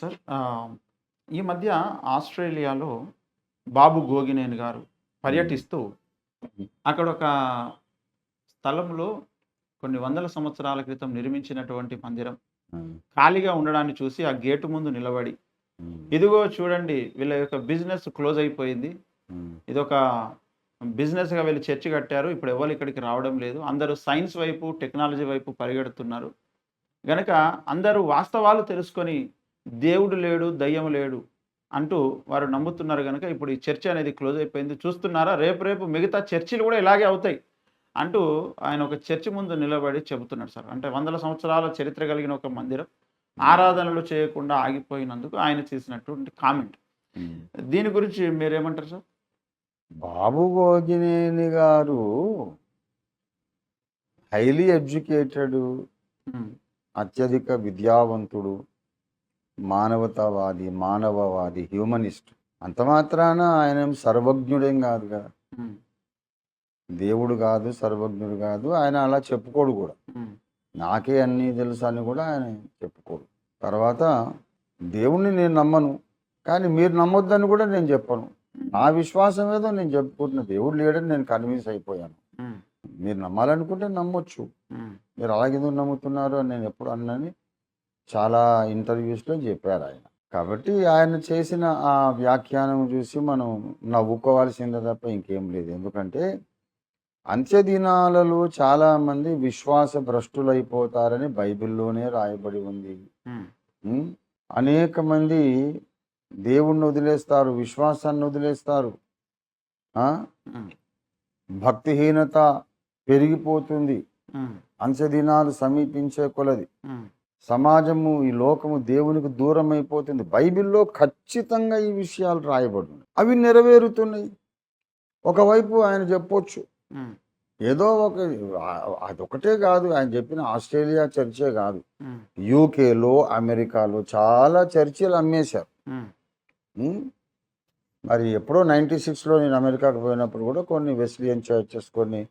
Sir ఈ మధ్య ఆస్ట్రేలియాలో బాబు గోగినేని గారు పర్యటిస్తూ అక్కడ ఒక స్థలంలో కొన్ని వందల సంవత్సరాల క్రితం నిర్మించినటువంటి మందిరం. ఖాళీగా ఉండడాన్ని చూసి ఆ గేటు ముందు నిలబడి ఇదిగో చూడండి వీళ్ళ యొక్క బిజినెస్ క్లోజ్ అయిపోయింది. ఇదొక బిజినెస్గా వీళ్ళు చర్చి కట్టారు ఇప్పుడు ఎవరు ఇక్కడికి రావడం లేదు. అందరూ సైన్స్ వైపు టెక్నాలజీ వైపు పరిగెడుతున్నారు. గనక అందరూ వాస్తవాలు తెలుసుకొని దేవుడు లేడు దయ్యం లేడు అంటూ వారు నమ్ముతున్నారు కనుక ఇప్పుడు ఈ చర్చ్ అనేది క్లోజ్ అయిపోయింది. చూస్తున్నారా? రేపు రేపు మిగతా చర్చిలు కూడా ఇలాగే అవుతాయి అంటూ ఆయన ఒక చర్చి ముందు నిలబడి చెబుతున్నాడు సార్. అంటే వందల సంవత్సరాల చరిత్ర కలిగిన ఒక మందిరం ఆరాధనలు చేయకుండా ఆగిపోయినందుకు ఆయన చేసినటువంటి కామెంట్. దీని గురించి మీరేమంటారు సార్? బాబు గోగినేని గారు హైలీ ఎడ్యుకేటెడ్ అత్యధిక విద్యావంతుడు. మానవతావాది మానవవాది హ్యూమనిస్ట్ అంత మాత్రాన ఆయన సర్వజ్ఞుడేం కాదు కదా. దేవుడు కాదు సర్వజ్ఞుడు కాదు ఆయన అలా చెప్పుకోడు కూడా. నాకే అన్నీ తెలుసు అని కూడా ఆయన చెప్పుకోడు. తర్వాత దేవుణ్ణి నేను నమ్మను కానీ మీరు నమ్మొద్దని కూడా నేను చెప్పను. నా విశ్వాసం ఏదో నేను చెప్పుకుంటున్న. దేవుడు లేడని నేను కన్విన్స్ అయిపోయాను. మీరు నమ్మాలనుకుంటే నమ్మొచ్చు. మీరు అలాగేందుకు నమ్ముతున్నారు అని నేను ఎప్పుడు అన్నని చాలా ఇంటర్వ్యూస్లో చెప్పారు ఆయన. కాబట్టి ఆయన చేసిన ఆ వ్యాఖ్యానం చూసి మనం నవ్వుకోవాల్సిందే తప్ప ఇంకేం లేదు. ఎందుకంటే అంత్య దినాలలో చాలామంది విశ్వాస భ్రష్టులైపోతారని బైబిల్లోనే రాయబడి ఉంది? అనేక మంది దేవుణ్ణి వదిలేస్తారు విశ్వాసాన్ని వదిలేస్తారు. భక్తిహీనత పెరిగిపోతుంది. ఉమ్, అంచె దినాలు సమీపించే కొలది. సమాజము ఈ లోకము దేవునికి దూరం అయిపోతుంది బైబిల్లో ఖచ్చితంగా ఈ విషయాలు రాయబడి ఉన్నాయి అవి నెరవేరుతున్నాయి. ఒకవైపు ఆయన చెప్పొచ్చు. ఏదో ఒక అదొకటే కాదు. ఆయన చెప్పిన ఆస్ట్రేలియా చర్చే కాదు. యూకేలో అమెరికాలో చాలా చర్చిలు అమ్మేశారు? మరి ఎప్పుడో నైంటీ సిక్స్లో నేను అమెరికాకు పోయినప్పుడు కూడా కొన్ని వెస్లియన్ చర్చెస్ కొన్ని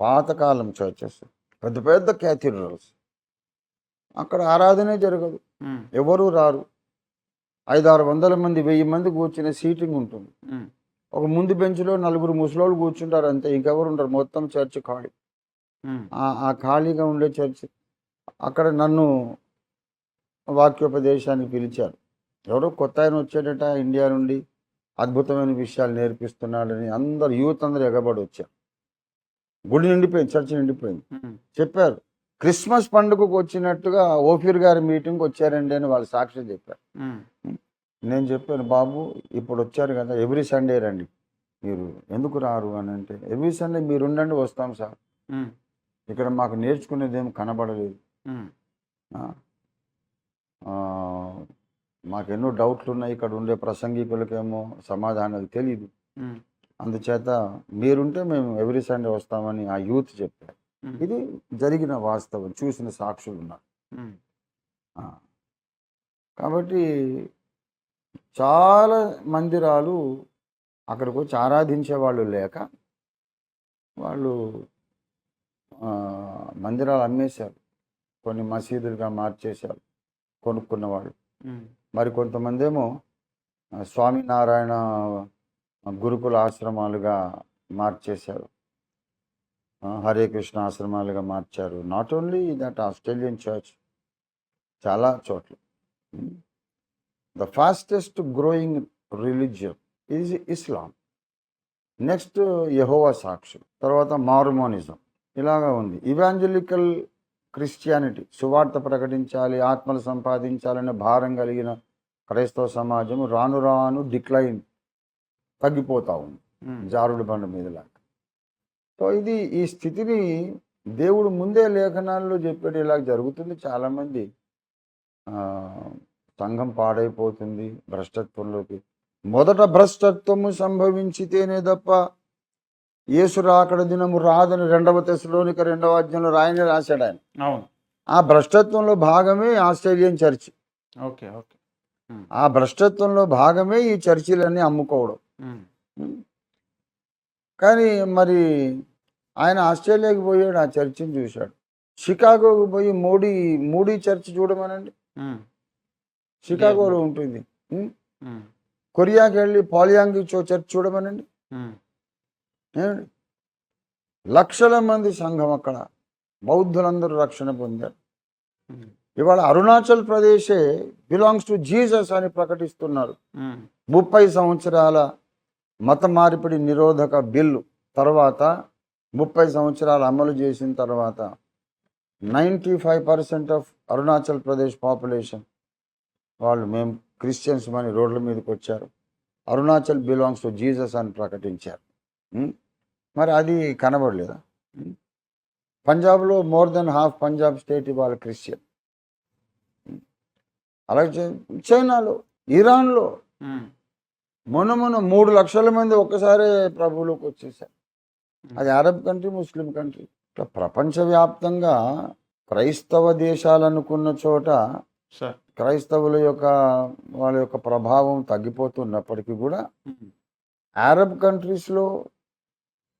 పాతకాలం చర్చెస్ పెద్ద పెద్ద క్యాథీడ్రల్స్. అక్కడ ఆరాధనే జరగదు. ఎవరు రారు. ఐదారు వందల మంది వెయ్యి మంది కూర్చునే సీటింగ్ ఉంటుంది. ఒక ముందు బెంచ్లో నలుగురు ముసలోళ్ళు కూర్చుంటారు అంతే ఇంకెవరు ఉంటారు మొత్తం చర్చ్ ఖాళీ. ఆ- ఖాళీగా ఉండే చర్చ్. అక్కడ నన్ను వాక్యోపదేశానికి పిలిచారు. ఎవరో కొత్త ఆయన వచ్చాడట ఇండియా నుండి అద్భుతమైన విషయాలు నేర్పిస్తున్నాడని అందరు యూత్ అందరు ఎగబడి వచ్చారు గుడి నిండిపోయింది చర్చ్ నిండిపోయింది. చెప్పారు. క్రిస్మస్ పండుగకు వచ్చినట్టుగా ఓఫీర్ గారి మీటింగ్కి వచ్చారండి అని వాళ్ళు సాక్ష్యం చెప్పారు. నేను చెప్పాను బాబు ఇప్పుడు వచ్చారు కదా ఎవ్రీ సండే రండి. మీరు ఎందుకు రారు? అని అంటే ఎవ్రీ సండే మీరు ఉండండి వస్తాం సార్. ఇక్కడ మాకు నేర్చుకునేది ఏం కనబడలేదు మాకెన్నో డౌట్లు ఉన్నాయి ఇక్కడ ఉండే ప్రసంగికులకేమో సమాధానాలు తెలియదు అందుచేత మీరుంటే మేము ఎవ్రీ సండే వస్తామని ఆ యూత్ చెప్పారు. ఇది జరిగిన వాస్తవం చూసిన సాక్షులు ఉన్నారు. కాబట్టి చాలా మందిరాలు అక్కడికి వచ్చి ఆరాధించే వాళ్ళు లేక వాళ్ళు మందిరాలు అమ్మేశారు. కొన్ని మసీదులుగా మార్చేశారు కొనుక్కున్న వాళ్ళు మరి కొంతమంది ఏమో స్వామినారాయణ గురుకుల ఆశ్రమాలుగా మార్చేశారు. హరే కృష్ణ ఆశ్రమాలుగా మార్చారు. Not only that Australian church చాలా చోట్ల. The fastest growing religion is Islam next యహోవా సాక్షులు తర్వాత మార్మోనిజం ఇలాగా ఉంది. ఇవాంజలికల్ క్రిస్టియానిటీ సువార్త ప్రకటించాలి ఆత్మలు సంపాదించాలనే భారం కలిగిన క్రైస్తవ సమాజం రాను రాను డిక్లైన్ తగ్గిపోతా ఉంది. ఉమ్, జారుడు బండ మీదలాగా. సో ఇది ఈ స్థితిని దేవుడు ముందే లేఖనాల్లో చెప్పాడు. ఇలా జరుగుతుంది చాలామంది. సంఘం పాడైపోతుంది భ్రష్టత్వంలోకి. మొదట భ్రష్టత్వము సంభవించితేనే తప్ప యేసు రాకడ దినము రాదని రెండవ తెశలోనిక రెండవ అధ్యాయంలో రాయని రాశాడు ఆయన. అవును. ఆ భ్రష్టత్వంలో భాగమే ఆస్ట్రేలియన్ చర్చి. Okay okay. ఆ భ్రష్టత్వంలో భాగమే ఈ చర్చిలన్నీ అమ్ముకోవడం. కానీ మరి ఆయన ఆస్ట్రేలియాకి పోయాడు ఆ చర్చిని చూశాడు. షికాగోకి పోయి మోడీ మోడీ చర్చ్ చూడమనండి. షికాగోలో ఉంటుంది. కొరియాకి వెళ్ళి పాలియాంగి చర్చ్ చూడమనండి. ఏమండి? లక్షల మంది సంఘం అక్కడ బౌద్ధులందరూ రక్షణ పొందారు. ఇవాళ అరుణాచల్ ప్రదేశే బిలాంగ్స్ టు జీసస్ అని ప్రకటిస్తున్నారు. ముప్పై సంవత్సరాల మత మార్పిడి నిరోధక బిల్లు. తర్వాత ముప్పై సంవత్సరాలు అమలు చేసిన తర్వాత ninety five percent of Arunachal Pradesh population వాళ్ళు మేము క్రిస్టియన్స్ అని రోడ్ల మీదకి వచ్చారు అరుణాచల్ బిలాంగ్స్ టు జీసస్ అని ప్రకటించారు? మరి అది కనబడలేదా? పంజాబ్లో more than half Punjab state ఇవాళ క్రిస్టియన్? అలాగే చైనాలో ఇరాన్లో మొన్న మొన్న మూడు లక్షల మంది ఒక్కసారే ప్రభువులోకి వచ్చేసారు అది అరబ్ కంట్రీ ముస్లిం కంట్రీ ఇట్లా ప్రపంచవ్యాప్తంగా క్రైస్తవ దేశాలు అనుకున్న చోట క్రైస్తవుల యొక్క వాళ్ళ యొక్క ప్రభావం తగ్గిపోతున్నప్పటికీ కూడా అరబ్ కంట్రీస్లో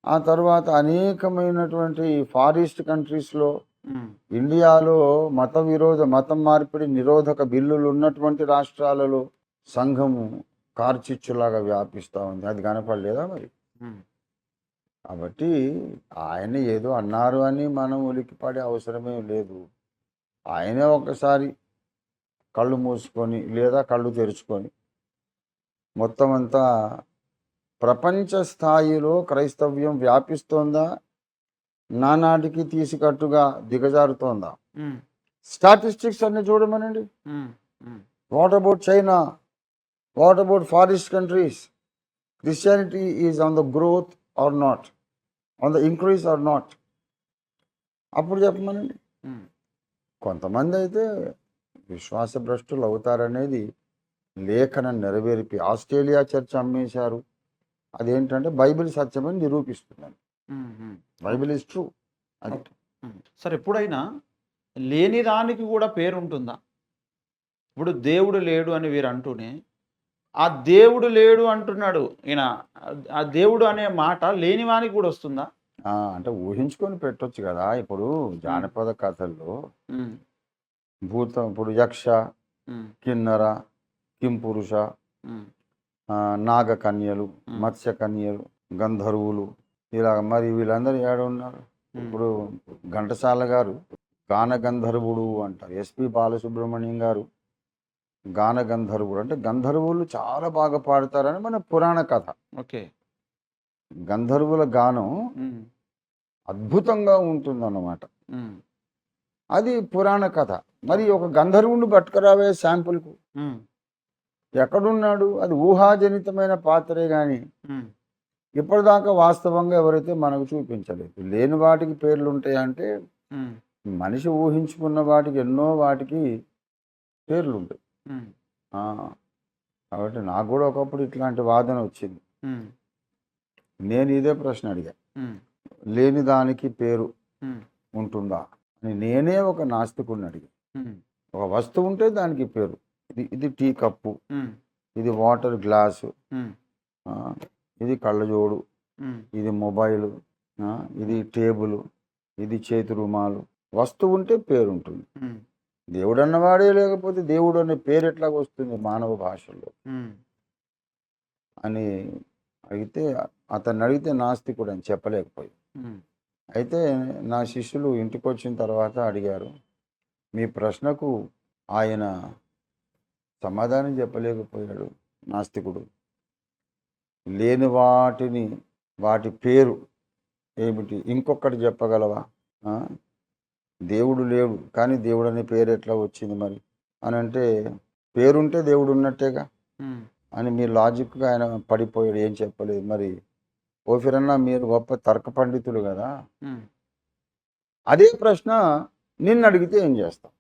ఆ తర్వాత అనేకమైనటువంటి ఫారిస్ట్ కంట్రీస్లో ఉమ్, ఇండియాలో మత విరోధ మతం మార్పిడి నిరోధక బిల్లులు ఉన్నటువంటి రాష్ట్రాలలో సంఘము కార్చిచ్చులాగా వ్యాపిస్తూ ఉంది. అది కనపడలేదా మరి? ఉమ్, కాబట్టి ఆయన ఏదో అన్నారు అని మనం ఉలిక్కిపడే అవసరమే లేదు. ఆయనే ఒకసారి కళ్ళు మూసుకొని లేదా కళ్ళు తెరుచుకొని మొత్తం అంతా ప్రపంచ స్థాయిలో క్రైస్తవ్యం వ్యాపిస్తోందా? నానాటికి తీసికట్టుగా దిగజారుతోందా? స్టాటిస్టిక్స్ అన్ని చూడమనండి. What about China? What about Far East countries? Christianity is on the growth or not? On the increase or not అప్పుడు చెప్పమనండి. ఉమ్, కొంతమంది అయితే విశ్వాస భ్రష్టులు అవుతారనేది లేఖనం నెరవేర్పి ఆస్ట్రేలియా చర్చ్ అమ్మేశారు. అదేంటంటే బైబిల్ సత్యమని నిరూపిస్తున్నాను. Um, um. Bible is true. అది. సరే ఎప్పుడైనా లేని దానికి కూడా పేరు ఉంటుందా ఇప్పుడు దేవుడు లేడు అని వీరు అంటూనే ఆ దేవుడు లేడు అంటున్నాడు. ఈయన ఆ దేవుడు అనే మాట లేని వానికి కూడా వస్తుందా? అంటే ఊహించుకొని పెట్టొచ్చు కదా. ఇప్పుడు జానపద కథల్లో భూతం ఇప్పుడు యక్ష కిన్నర కింపురుష నాగకన్యలు. మత్స్యకన్యలు గంధర్వులు ఇలా మరి వీళ్ళందరూ ఏడ ఉన్నారు? ఉమ్, ఇప్పుడు ఘంటసాల గారు గాన గంధర్వుడు అంటారు. ఎస్పి బాలసుబ్రహ్మణ్యం గారు గాన గంధర్వుడు అంటే గంధర్వులు చాలా బాగా పాడతారని మన పురాణ కథ. ఓకే. గంధర్వుల గానం అద్భుతంగా ఉంటుందన్నమాట. ఉమ్, అది పురాణ కథ. మరి ఒక గంధర్వుని పట్టుకురావే శాంపుల్కు. ఎక్కడున్నాడు? అది ఊహాజనితమైన పాత్రే కానీ ఇప్పటిదాకా వాస్తవంగా ఎవరైతే మనకు చూపించలేదు. లేని వాటికి పేర్లు ఉంటాయంటే మనిషి ఊహించుకున్న వాటికి ఎన్నో వాటికి పేర్లు ఉంటాయి కాబట్టి నాకు కూడా ఒకప్పుడు ఇట్లాంటి వాదన వచ్చింది. నేను ఇదే ప్రశ్న అడిగా. లేని దానికి పేరు ఉంటుందా? అని నేనే ఒక నాస్తికుడిని అడిగా. ఒక వస్తువు ఉంటే దానికి పేరు. ఇది ఇది టీ కప్పు. ఇది వాటర్ గ్లాసు. ఇది కళ్ళజోడు. ఇది మొబైలు. ఇది టేబుల్. ఇది చేతి రుమాలు. వస్తువు ఉంటే పేరు ఉంటుంది దేవుడు అన్నవాడే లేకపోతే దేవుడు అనే పేరు ఎట్లా వస్తుంది మానవ భాషలో అని అడిగితే అతన్ని అడిగితే నాస్తికుడు అని చెప్పలేకపోయి. అయితే నా శిష్యులు ఇంటికి వచ్చిన తర్వాత అడిగారు మీ ప్రశ్నకు ఆయన సమాధానం చెప్పలేకపోయాడు నాస్తికుడు. లేని వాటిని వాటి పేరు ఏమిటి? ఇంకొకటి చెప్పగలవా? దేవుడు లేడు కానీ దేవుడు అనే పేరు ఎట్లా వచ్చింది మరి? అని అంటే పేరుంటే దేవుడు ఉన్నట్టేగా? అని మీ లాజిక్గా ఆయన పడిపోయాడు ఏం చెప్పలేదు. మరి ఓఫిరన్నా మీరు గొప్ప తర్క పండితులు కదా? అదే ప్రశ్న నిన్ను అడిగితే ఏం చేస్తాం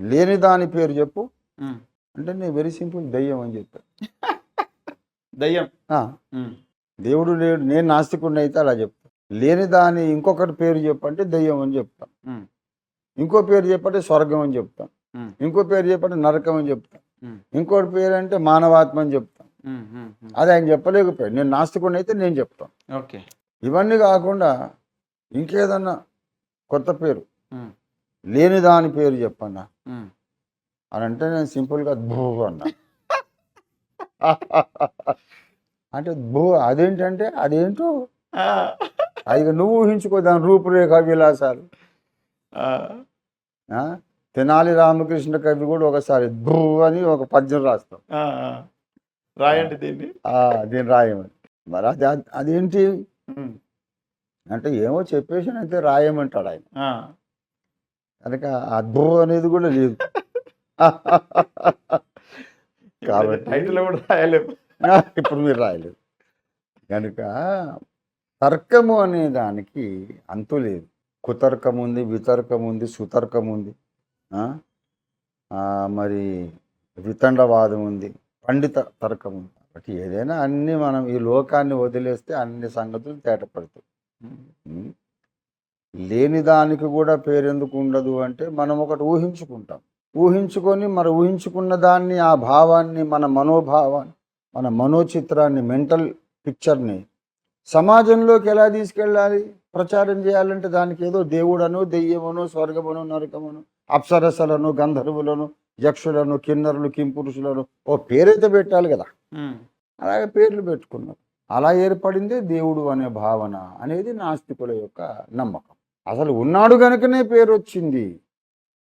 లేని దాని పేరు చెప్పు. అంటే నేను వెరీ సింపుల్ దయ్యం అని చెప్పాను దయ్యం. దేవుడు లేడు నేను నాస్తికుడిని అయితే అలా చెప్తాను లేని దాని ఇంకొకటి పేరు చెప్పంటే దయ్యం అని చెప్తాను ఉమ్, ఇంకో పేరు చెప్పంటే స్వర్గం అని చెప్తాను ఉమ్, ఇంకో పేరు చెప్పంటే నరకం అని చెప్తాను ఉమ్, ఇంకోటి పేరు అంటే మానవాత్మ అని ఉమ్. అది ఆయన చెప్పలేకపోయాడు. నేను నాస్తికుడిని అయితే నేను చెప్తాను ఓకే. ఇవన్నీ కాకుండా ఇంకేదన్నా కొత్త పేరు. లేని దాని పేరు చెప్పన్నా. అని అంటే నేను సింపుల్గా భూ అన్నా. అంటే భూ అదేంటంటే అదేంటో అది నువ్వు ఊహించుకో దాని రూపురేఖ విలాసాలు? తెనాలి రామకృష్ణ కవి కూడా ఒకసారి భూ అని ఒక పద్యం రాస్తాం. రాయండి దీన్ని. ఆ, దీని రాయమని. మరి అది అది- అదేంటి? అంటే ఏమో చెప్పేసానంతే రాయమంటాడు ఆయన. కనుక ఆ భూ అనేది కూడా లేదు. కాబట్టి- టైటిల్ కూడా రాయలేము. ఇప్పుడు మీరు రాయలేదు. కనుక తర్కము అనే దానికి అంతు లేదు. కుతర్కం ఉంది వితర్కం ఉంది సుతర్కం ఉంది మరి వితండవాదం ఉంది పండిత తర్కం ఉంది కాబట్టి ఏదైనా అన్నీ మనం ఈ లోకాన్ని వదిలేస్తే అన్ని సంగతులు తేటపడతాయి. లేని దానికి కూడా పేరెందుకు ఉండదు అంటే మనం ఒకటి ఊహించుకుంటాం. ఊహించుకొని మరి ఊహించుకున్న దాన్ని ఆ భావాన్ని మన మనోభావాన్ని మన మనోచిత్రాన్ని మెంటల్ పిక్చర్ని సమాజంలోకి ఎలా తీసుకెళ్ళాలి? ప్రచారం చేయాలంటే దానికి ఏదో దేవుడను దెయ్యమను స్వర్గమును నరకమును అప్సరసలను గంధర్వులను యక్షులను కిన్నరులు కింపురుషులను ఓ పేరైతే పెట్టాలి కదా. అలాగే పేర్లు పెట్టుకున్నారు. అలా ఏర్పడిందే దేవుడు అనే భావన అనేది నాస్తికుల యొక్క నమ్మకం. అసలు ఉన్నాడు గనుకనే పేరు వచ్చింది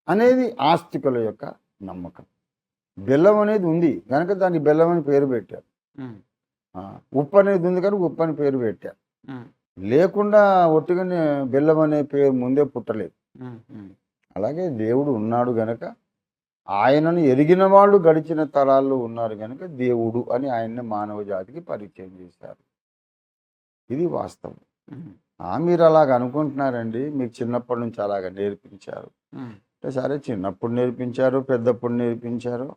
అనేది ఆస్తికుల యొక్క నమ్మకం. బెల్లం అనేది ఉంది కనుక దానికి బెల్లం అని పేరు పెట్టారు. ఉప్పు అనేది ఉంది కనుక ఉప్పు అని పేరు పెట్టారు లేకుండా ఒట్టుగానే బెల్లం అనే పేరు ముందే పుట్టలేదు. అలాగే దేవుడు ఉన్నాడు గనక ఆయనను ఎరిగిన వాళ్ళు గడిచిన తరాల్లో ఉన్నారు గనక దేవుడు అని ఆయన్ని మానవ జాతికి పరిచయం చేశారు. ఇది వాస్తవం. మీరు అలాగ అనుకుంటున్నారండి మీకు చిన్నప్పటి నుంచి అలాగ నేర్పించారు. అంటే సరే చిన్నప్పుడు నేర్పించారు పెద్దప్పుడు నేర్పించారు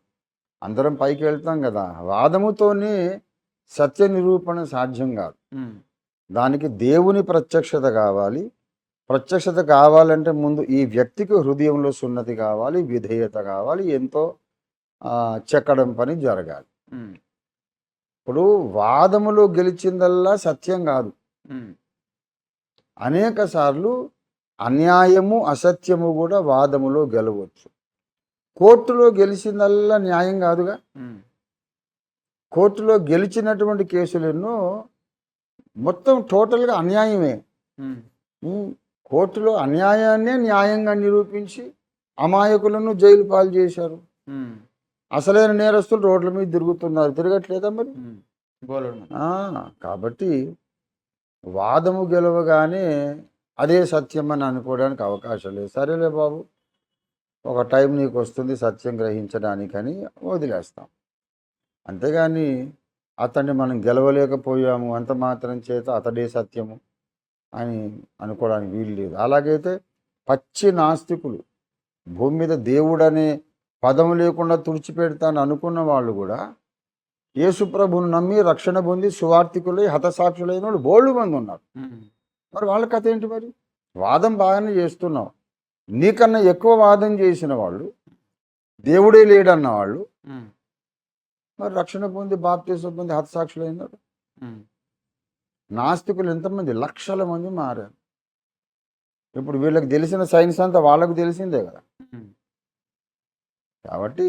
అందరం పైకి వెళ్తాం కదా. వాదముతోనే సత్య నిరూపణ సాధ్యం కాదు. దానికి దేవుని ప్రత్యక్షత కావాలి. ప్రత్యక్షత కావాలంటే ముందు ఈ వ్యక్తికి హృదయంలో సున్నతి కావాలి విధేయత కావాలి ఎంతో చెక్కడం పని జరగాలి. ఇప్పుడు వాదములో గెలిచిందల్లా సత్యం కాదు. అనేక సార్లు అన్యాయము అసత్యము కూడా వాదములో గెలవచ్చు. కోర్టులో గెలిచిందల్లా న్యాయం కాదుగా? కోర్టులో గెలిచినటువంటి కేసులు ఎన్నో మొత్తం టోటల్గా అన్యాయమే. కోర్టులో అన్యాయాన్నే న్యాయంగా నిరూపించి అమాయకులను జైలు పాలు చేశారు. అసలైన నేరస్తులు రోడ్ల మీద తిరుగుతున్నారు. తిరగట్లేదా మరి? కాబట్టి వాదము గెలవగానే అదే సత్యం అని అనుకోవడానికి అవకాశం లేదు. సరేలే బాబు ఒక టైం నీకు వస్తుంది సత్యం గ్రహించడానికని వదిలేస్తాం. అంతేగాని అతన్ని మనం గెలవలేకపోయాము అంత మాత్రం చేత అతడే సత్యము అని అనుకోవడానికి వీలు లేదు. అలాగైతే పచ్చి నాస్తికులు భూమి మీద దేవుడనే పదం లేకుండా తుడిచిపెడతాను అనుకున్న వాళ్ళు కూడా యేసుప్రభుని నమ్మి రక్షణ పొంది సువార్థికులై హతసాక్షులైన వాళ్ళు బోళ్ళు మంది ఉన్నారు. మరి వాళ్ళ కథ ఏంటి మరి? వాదం బాగానే చేస్తున్నావు. నీకన్నా ఎక్కువ వాదం చేసిన వాళ్ళు దేవుడే లేడన్న వాళ్ళు మరి రక్షణ పొంది బాప్తీసం పొంది హతసాక్షులైనారు. ఉమ్, నాస్తికులు ఎంతమంది? లక్షల మంది మారారు. ఇప్పుడు వీళ్ళకి తెలిసిన సైన్స్ అంతా వాళ్ళకు తెలిసిందే కదా. కాబట్టి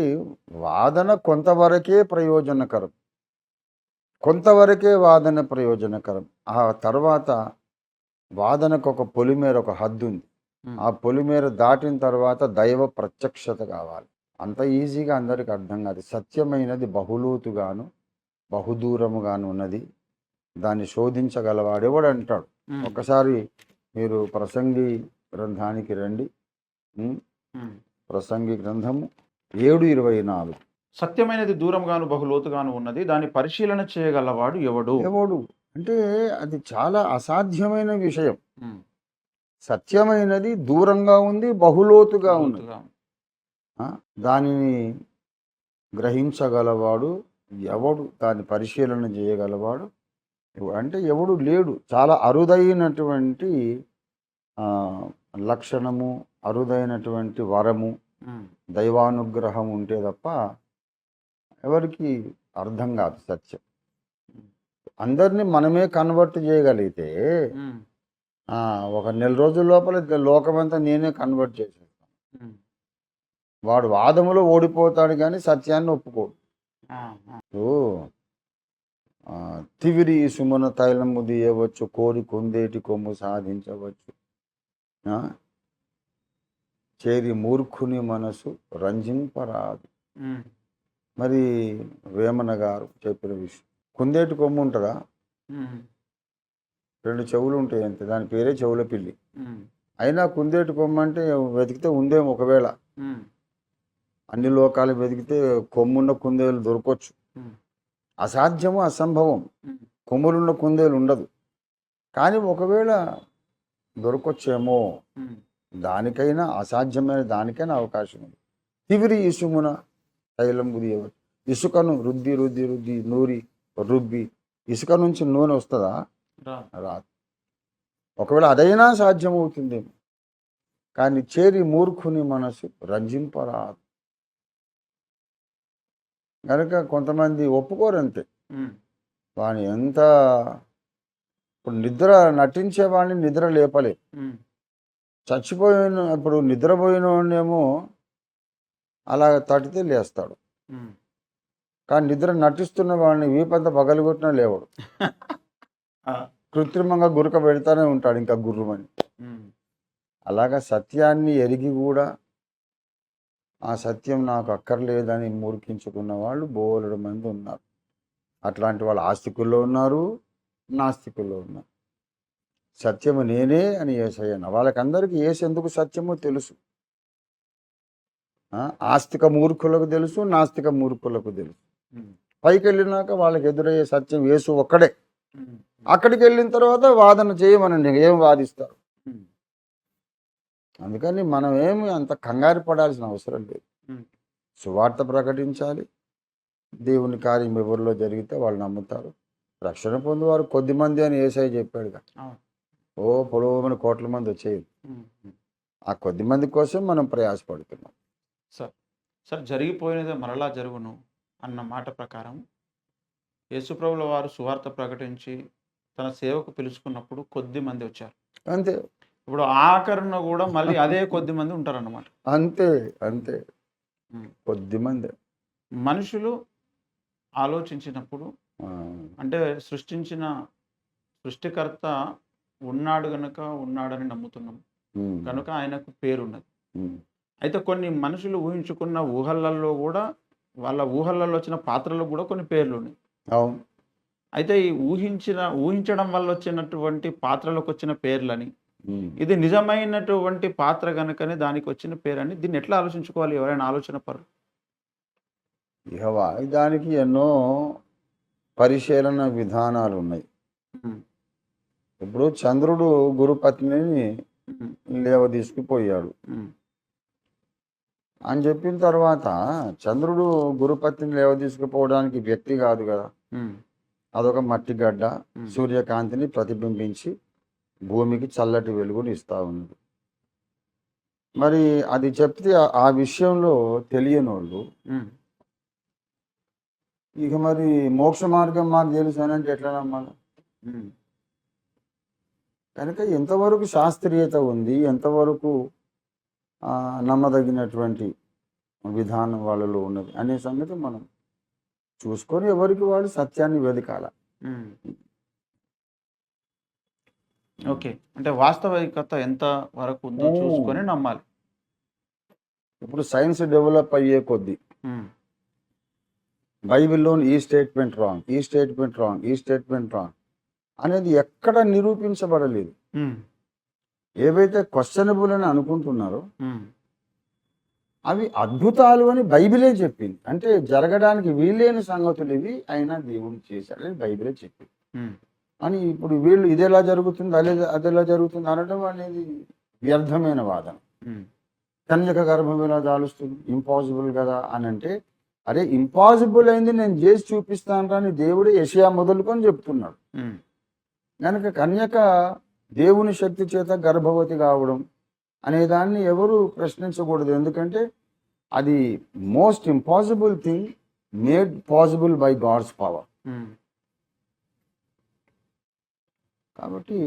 వాదన కొంతవరకే ప్రయోజనకరం. కొంతవరకే వాదన ప్రయోజనకరం. ఆ తర్వాత వాదనకు ఒక పొలిమేర ఒక హద్దు ఉంది. ఆ పొలిమేర దాటిన తర్వాత దైవ ప్రత్యక్షత కావాలి. అంత ఈజీగా అందరికి అర్థం కాదు. సత్యమైనది బహులోతుగాను బహుదూరముగాను ఉన్నది. దాన్ని శోధించగలవాడు ఎవడు అంటాడు. ఒకసారి మీరు ప్రసంగి గ్రంథానికి రండి. ప్రసంగి గ్రంథము ఏడు ఇరవై నాలుగు. సత్యమైనది దూరంగాను బహులోతుగాను ఉన్నది. దాన్ని పరిశీలన చేయగలవాడు ఎవడు? ఎవడు? అంటే అది చాలా అసాధ్యమైన విషయం. సత్యమైనది దూరంగా ఉంది బహులోతుగా ఉంది? దానిని గ్రహించగలవాడు ఎవడు దాన్ని పరిశీలన చేయగలవాడు అంటే ఎవడు లేడు. చాలా అరుదైనటువంటి లక్షణము అరుదైనటువంటి వరము దైవానుగ్రహం ఉంటే తప్ప ఎవరికి అర్థం కాదు సత్యం. అందరినీ మనమే కన్వర్ట్ చేయగలిగితే ఒక నెల రోజుల లోపల లోకమంతా నేనే కన్వర్ట్ ఉమ్, వాడు వాదములో ఓడిపోతాడు కానీ సత్యాన్ని ఒప్పుకోడు. తివిరి సుమన తైలము తీయవచ్చు కోరి కొందేటి కొమ్ము సాధించవచ్చు? చేరి మూర్ఖుని మనసు రంజింపరాదు. మరి వేమన గారు చెప్పిన విషయం. కుందేటి కొమ్ము ఉంటుందా? రెండు చెవులు ఉంటాయి అంతే దాని పేరే చెవుల పిల్లి. అయినా కుందేటి కొమ్ము అంటే వెతికితే ఉందేమో ఒకవేళ. అన్ని లోకాలు వెతికితే కొమ్మున్న కుందేలు దొరకొచ్చు. అసాధ్యము అసంభవం. కొమ్ములున్న కుందేలు ఉండదు. కానీ ఒకవేళ దొరకొచ్చేమో దానికైనా అసాధ్యమైన దానికైనా అవకాశం ఉంది. తివిరి ఇసుమున తైలం తీయవచ్చు ఇసుకను రుద్ది రుద్ది రుద్ది నూరి రుబ్బి ఇసుక నుంచి నూనె వస్తుందా. రాదు. ఒకవేళ అదైనా సాధ్యమవుతుందేమో. కానీ చేరి మూర్ఖుని మనసు రంజింపరాదు. కనుక కొంతమంది ఒప్పుకోరు అంతే వాని ఎంత ఇప్పుడు నిద్ర నటించే వాడిని నిద్ర లేపలే. చచ్చిపోయిన ఇప్పుడు నిద్రపోయిన వాడినేమో అలా తటితే లేస్తాడు. కానీ నిద్ర నటిస్తున్న వాడిని వీపంత పగలగొట్టినా లేవడు. కృత్రిమంగా గురక పెడతానే ఉంటాడు ఇంకా గుర్రమని. అలాగా సత్యాన్ని ఎరిగి కూడా ఆ సత్యం నాకు అక్కర్లేదని మూర్ఖించుకున్న వాళ్ళు బోలెడు మంది ఉన్నారు. అట్లాంటి వాళ్ళు ఆస్తికుల్లో ఉన్నారు నాస్తికుల్లో ఉన్నారు. సత్యము నేనే అని ఏసయ్యన్న వాళ్ళకందరికీ ఏసు ఎందుకు సత్యమో తెలుసు. ఆ, ఆస్తిక మూర్ఖులకు తెలుసు నాస్తిక మూర్ఖులకు తెలుసు. పైకి వెళ్ళినాక వాళ్ళకి ఎదురయ్యే సత్యం యేసు ఒక్కడే. అక్కడికి వెళ్ళిన తర్వాత వాదన చేయమనండి. ఏం వాదిస్తారు? అందుకని మనం ఏమి అంత కంగారు పడాల్సిన అవసరం లేదు. సువార్త ప్రకటించాలి. దేవుని కార్యం ఎవరిలో జరిగితే వాళ్ళు నమ్ముతారు. రక్షణ పొందువారు కొద్ది మంది అని ఏసై చెప్పాడుగా. అవును. ఓ పొడవమని కోట్ల మంది వచ్చేది. ఆ కొద్ది మంది కోసం మనం ప్రయాసపడుతున్నాం. సార్ సార్ జరిగిపోయినదే మరలా జరుగును అన్న మాట ప్రకారం యేసుప్రభుల వారు సువార్త ప్రకటించి తన సేవకు పిలుచుకున్నప్పుడు కొద్ది మంది వచ్చారు. అంతే. ఇప్పుడు ఆఖరున కూడా మళ్ళీ అదే కొద్ది మంది ఉంటారన్నమాట. అంతే అంతే. ఉమ్. కొద్ది మంది. మనుషులు ఆలోచించినప్పుడు అంటే సృష్టించిన సృష్టికర్త ఉన్నాడు గనుక ఉన్నాడని నమ్ముతున్నాం. కనుక ఆయనకు పేరున్నది. అయితే కొన్ని మనుషులు ఊహించుకున్న ఊహలలో కూడా వాళ్ళ ఊహలలో వచ్చిన పాత్రలకు కూడా కొన్ని పేర్లు ఉన్నాయి అవును. అయితే ఈ ఊహించిన ఊహించడం వల్ల వచ్చినటువంటి పాత్రలకు వచ్చిన పేర్లని. ఇది నిజమైనటువంటి పాత్ర కనుకనే దానికి వచ్చిన పేరని దీన్ని ఎట్లా ఆలోచించుకోవాలి ఎవరైనా ఆలోచన పరు ఇక వా- దానికి ఎన్నో పరిశీలన విధానాలు ఉన్నాయి ఇప్పుడు చంద్రుడు గురుపత్నిని లేవ తీసుకుపోయాడు అని చెప్పిన తర్వాత చంద్రుడు గురుపత్నిని లేవ తీసుకుపోవడానికి వ్యక్తి కాదు కదా. అదొక మట్టి గడ్డ. సూర్యకాంతిని ప్రతిబింబించి భూమికి చల్లటి వెలుగుని ఇస్తా ఉంది మరి అది చెప్తే ఆ- విషయంలో తెలియని వాళ్ళు ఇక మరి మోక్ష మార్గం మాకు తెలుసు అని అంటే ఎట్లా నమ్మాలి? కనుక ఎంతవరకు శాస్త్రీయత ఉంది ఎంతవరకు నమ్మదగినటువంటి విధానం వాళ్ళలో ఉన్నది అనే సంగతి మనం చూసుకొని ఎవరికి వాళ్ళు సత్యాన్ని వెతకాల ఓకే. అంటే వాస్తవికత ఎంత వరకు ఉందో. చూసుకొని నమ్మాలి. ఇప్పుడు సైన్స్ డెవలప్ అయ్యే కొద్దీ బైబిల్లోని ఈ స్టేట్మెంట్ రాంగ్ ఈ స్టేట్మెంట్ రాంగ్ ఈ స్టేట్మెంట్ రాంగ్ అనేది ఎక్కడ నిరూపించబడలేదు. ఏవైతే క్వశ్చనబుల్ అని అనుకుంటున్నారో అవి అద్భుతాలు అని బైబిలే చెప్పింది. అంటే జరగడానికి వీలేని సంగతులు ఇవి అయినా దేవుడు చేశాడని బైబిలే చెప్పింది. అని ఇప్పుడు వీళ్ళు ఇది ఎలా జరుగుతుంది అదే అది ఎలా జరుగుతుంది అనడం అనేది వ్యర్థమైన వాదన. కన్యక గర్భం ఎలా దాలుస్తుంది ఇంపాసిబుల్ కదా అని అంటే అరే ఇంపాసిబుల్ అయింది నేను చేసి చూపిస్తాను అని దేవుడు యషయా మొదలుకొని చెప్తున్నాడు. కనుక కన్యక దేవుని శక్తి చేత గర్భవతి కావడం అనే దాన్ని ఎవరు ప్రశ్నించకూడదు. ఎందుకంటే అది most impossible thing made possible by god's power కాబట్టి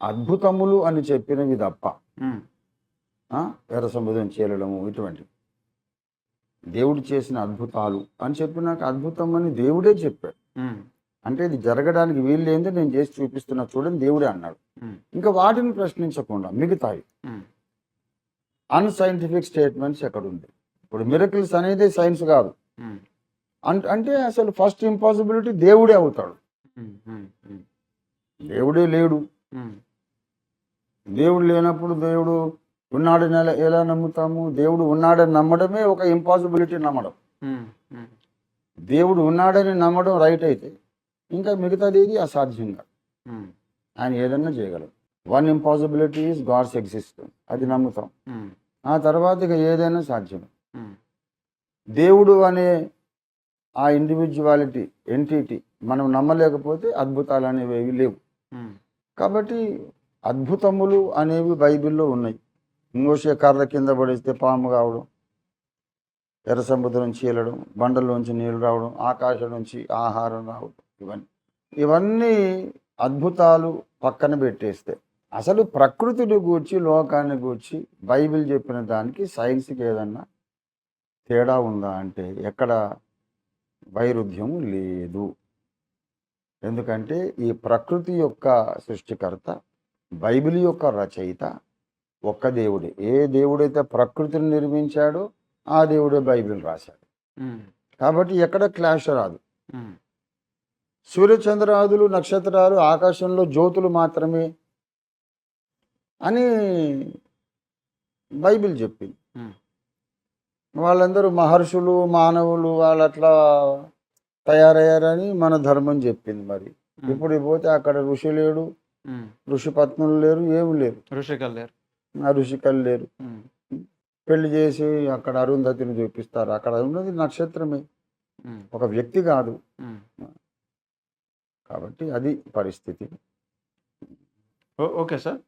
అద్భుతములు అని చెప్పినవి తప్ప ఎర్ర సముద్రం చేరడము ఇటువంటి దేవుడు చేసిన అద్భుతాలు అని చెప్పినాక అద్భుతం అని దేవుడే చెప్పాడు. అంటే ఇది జరగడానికి వీలు లేదో నేను చేసి చూపిస్తున్నా చూడండి దేవుడే అన్నాడు. ఇంకా వాటిని ప్రశ్నించకుండా మిగతాయి. అన్సైంటిఫిక్ స్టేట్మెంట్స్ ఎక్కడ ఉంది ఇప్పుడు మిరకిల్స్ అనేది సైన్స్ కాదు. అంటే అసలు ఫస్ట్ ఇంపాసిబిలిటీ దేవుడే అవుతాడు. దేవుడే లేడు. దేవుడు లేనప్పుడు దేవుడు ఉన్నాడని ఎలా ఎలా నమ్ముతాము? దేవుడు ఉన్నాడని నమ్మడమే ఒక ఇంపాసిబిలిటీ నమ్మడం. దేవుడు ఉన్నాడని నమ్మడం రైట్ అయితే ఇంకా మిగతాది ఏది అసాధ్యంగా. ఉమ్, ఆయన ఏదన్నా చేయగలడు. One impossibility is god's existence అది నమ్ముతాం. ఆ తర్వాత ఇక ఏదైనా సాధ్యం దేవుడు అనే ఆ ఇండివిజువాలిటీ ఎంటిటీ మనం నమ్మలేకపోతే అద్భుతాలు అనేవి లేవు. Hmm. కాబట్టి అద్భుతములు అనేవి బైబిల్లో ఉన్నాయి. ఇంకోసే కర్ర కింద పడేస్తే పాము కావడం ఎర్ర సముద్రం చీలడం బండల్లోంచి నీళ్ళు రావడం ఆకాశం నుంచి ఆహారం రావడం ఇవన్నీ. ఇవన్నీ అద్భుతాలు పక్కన పెట్టేస్తే అసలు ప్రకృతిని గూర్చి లోకాన్ని గూర్చి బైబిల్ చెప్పిన దానికి సైన్స్కి ఏదన్నా తేడా ఉందా అంటే ఎక్కడ వైరుధ్యం లేదు. ఎందుకంటే ఈ ప్రకృతి యొక్క సృష్టికర్త బైబిల్ యొక్క రచయిత ఒక్క దేవుడే. ఏ దేవుడైతే ప్రకృతిని నిర్మించాడో ఆ దేవుడే బైబిల్ రాశాడు. కాబట్టి ఎక్కడ క్లాష్ రాదు. సూర్యచంద్రాదులు నక్షత్రాలు ఆకాశంలో జ్యోతులు మాత్రమే అని బైబిల్ చెప్పింది. వాళ్ళందరూ మహర్షులు మానవులు వాళ్ళు అట్లా తయారయ్యారని మన ధర్మం చెప్పింది మరి. ఇప్పుడు పోతే అక్కడ ఋషి లేడు ఋషి పత్నులు లేరు ఏమి లేరు. ఋషికల్ లేరు. ఋషికలు లేరు. పెళ్ళి చేసి అక్కడ అరుంధతిని చూపిస్తారు. అక్కడ ఉన్నది నక్షత్రమే. ఒక వ్యక్తి కాదు. కాబట్టి అది పరిస్థితి. Okay sir.